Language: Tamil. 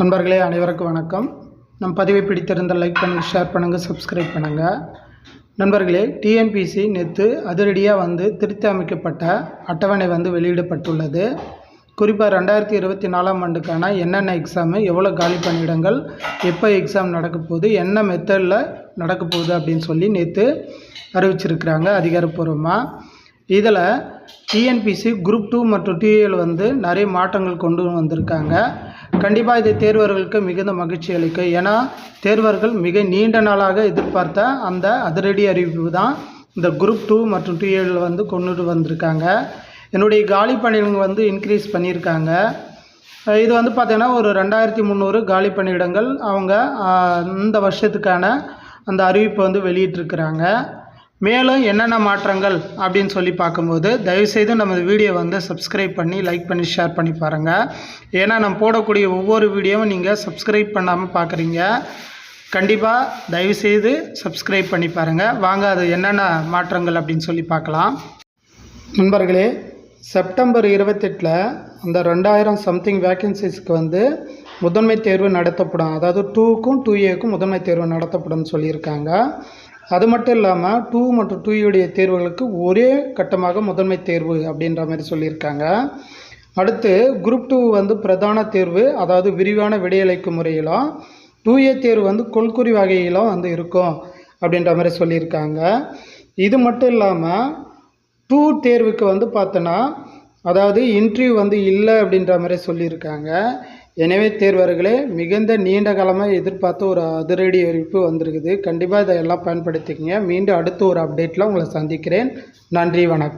நண்பர்களே அனைவருக்கும் வணக்கம். நம் பதிவை பிடித்திருந்தால் லைக் பண்ணுங்கள் ஷேர் பண்ணுங்கள் சப்ஸ்கிரைப் பண்ணுங்கள் நண்பர்களே டிஎன்பிசி நேற்று அதிரடியாக வந்து திருத்தி அமைக்கப்பட்ட அட்டவணை வந்து வெளியிடப்பட்டுள்ளது. குறிப்பாக ரெண்டாயிரத்தி இருபத்தி நாலாம் ஆண்டுக்கான என்னென்ன எக்ஸாமு எவ்வளோ காலி பணியிடங்கள் எப்போ எக்ஸாம் நடக்க போகுது என்ன மெத்தடில் நடக்க போகுது அப்படின்னு சொல்லி நேற்று அறிவிச்சிருக்கிறாங்க அதிகாரப்பூர்வமாக இதில் டிஎன்பிசி குரூப் டூ மற்றும் டிஏல வந்து நிறைய மாற்றங்கள் கொண்டு வந்திருக்காங்க. கண்டிப்பாக இது தேர்வர்களுக்கு மிகுந்த மகிழ்ச்சி அளிக்கும் ஏன்னா தேர்வர்கள் மிக நீண்ட நாளாக எதிர்பார்த்த அந்த அதிரடி அறிவிப்பு தான் இந்த குரூப் டூ மற்றும் டிஏல வந்து கொண்டுட்டு வந்திருக்காங்க. என்னுடைய காலி பணியிடங்கள் வந்து இன்க்ரீஸ் பண்ணியிருக்காங்க. இது வந்து பார்த்திங்கன்னா ஒரு ரெண்டாயிரத்தி முந்நூறு காலி பணியிடங்கள் அவங்க இந்த வருஷத்துக்கான அந்த அறிவிப்பை வந்து வெளியிட்டிருக்கிறாங்க. மேலும் என்னென்ன மாற்றங்கள் அப்படின்னு சொல்லி பார்க்கும்போது தயவுசெய்து நமது வீடியோ வந்து சப்ஸ்கிரைப் பண்ணி லைக் பண்ணி ஷேர் பண்ணி பாருங்கள் ஏன்னா நம்ம போடக்கூடிய ஒவ்வொரு வீடியோவும் நீங்கள் சப்ஸ்கிரைப் பண்ணாமல் பார்க்குறீங்க கண்டிப்பாக தயவுசெய்து சப்ஸ்கிரைப் பண்ணி பாருங்கள் வாங்க அது என்னென்ன மாற்றங்கள் அப்படின்னு சொல்லி பார்க்கலாம். நண்பர்களே செப்டம்பர் இருபத்தெட்டில் அந்த ரெண்டாயிரம் சம்திங் வேக்கன்சிஸ்க்கு வந்து முதன்மை தேர்வு நடத்தப்படும். அதாவது டூக்கும் டூ ஏக்கும் முதன்மை தேர்வு நடத்தப்படும்னு சொல்லியிருக்காங்க. அது மட்டும் இல்லாமல் டூ மற்றும் டூ உடைய தேர்வுகளுக்கு ஒரே கட்டமாக முதன்மை தேர்வு அப்படின்ற மாதிரி சொல்லியிருக்காங்க. அடுத்து குரூப் டூ வந்து பிரதான தேர்வு அதாவது விரிவான விடையளிக்கும் முறையிலும் டூ ஏ தேர்வு வந்து கொள்குறி வகையிலும் வந்து இருக்கும் அப்படின்ற மாதிரி சொல்லியிருக்காங்க. இது மட்டும் இல்லாமல் டூ தேர்வுக்கு வந்து பார்த்தோன்னா அதாவது இன்டர்வியூ வந்து இல்லை அப்படின்ற மாதிரி சொல்லியிருக்காங்க. எனவே தேர்வர்களே மிகுந்த நீண்ட காலமாக எதிர்பார்த்த ஒரு அதிரடி அறிவிப்பு வந்திருக்குது. கண்டிப்பாக இதையெல்லாம் பயன்படுத்திக்கங்க. மீண்டும் அடுத்த ஒரு அப்டேட்டில் உங்களை சந்திக்கிறேன். நன்றி வணக்கம்.